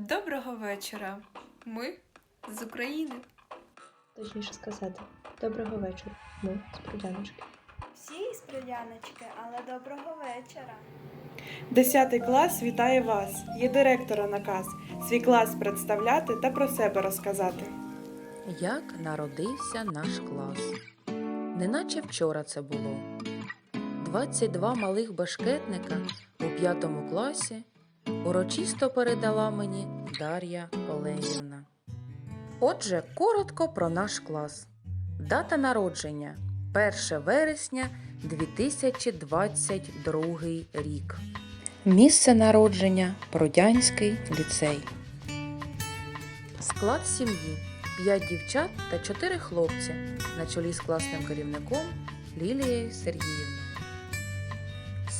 Доброго вечора. Ми з України. Точніше сказати, доброго вечора. Ми з Прудяночки. Всі з Приляночки, але доброго вечора. Десятий клас вітає вас. Є директора наказ. Свій клас представляти та про себе розказати. Як народився наш клас. Неначе вчора це було. 22 малих башкетника у п'ятому класі урочисто передала мені Дар'я Оленівна. Отже, коротко про наш клас. Дата народження 1 вересня 2022 рік. Місце народження Продянський ліцей. Склад сім'ї 5 дівчат та 4 хлопці на чолі з класним керівником Лілією Сергіївною.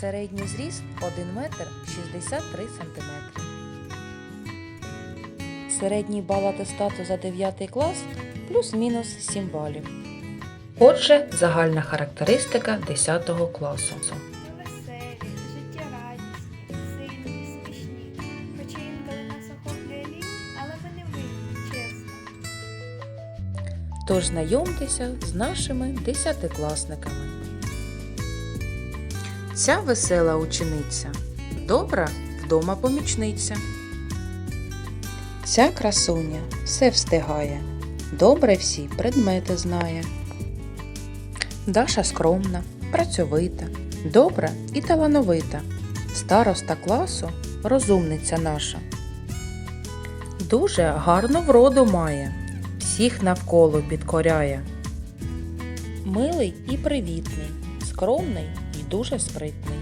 Середній зріст 1 метр 63 сантиметри. Середній бал атестату за 9 клас плюс-мінус 7 балів. Отже, загальна характеристика 10 класу. Веселі, життєрадісні, сильні, смішні. Хоча інколи нас охоплює лінь, але ви не винні. Тож знайомтеся з нашими десятикласниками. Ця весела учениця добра вдома помічниця. Ця красуня все встигає, добре всі предмети знає. Даша скромна, працьовита, добра і талановита. Староста класу розумниця наша. Дуже гарну вроду має всіх навколо підкоряє. Милий і привітний, скромний дуже спритний.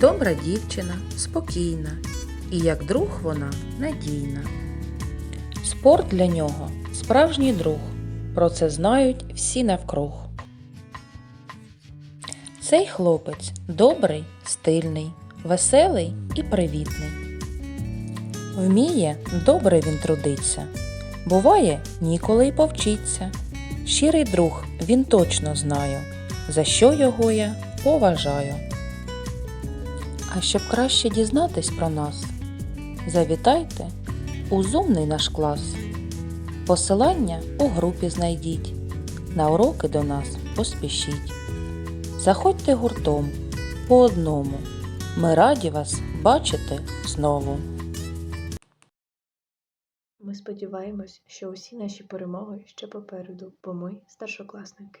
Добра дівчина, спокійна, і як друг вона надійна. Спорт для нього справжній друг. Про це знають всі навкруг. Цей хлопець добрий, стильний, веселий і привітний. Вміє добре він трудиться. Буває, ніколи й повчиться. Щирий друг, він точно знаю, за що його я поважаю. А щоб краще дізнатись про нас, завітайте у зумний наш клас. Посилання у групі знайдіть, на уроки до нас поспішіть. Заходьте гуртом по одному. Ми раді вас бачити знову. Ми сподіваємось, що усі наші перемоги ще попереду, бо ми старшокласники.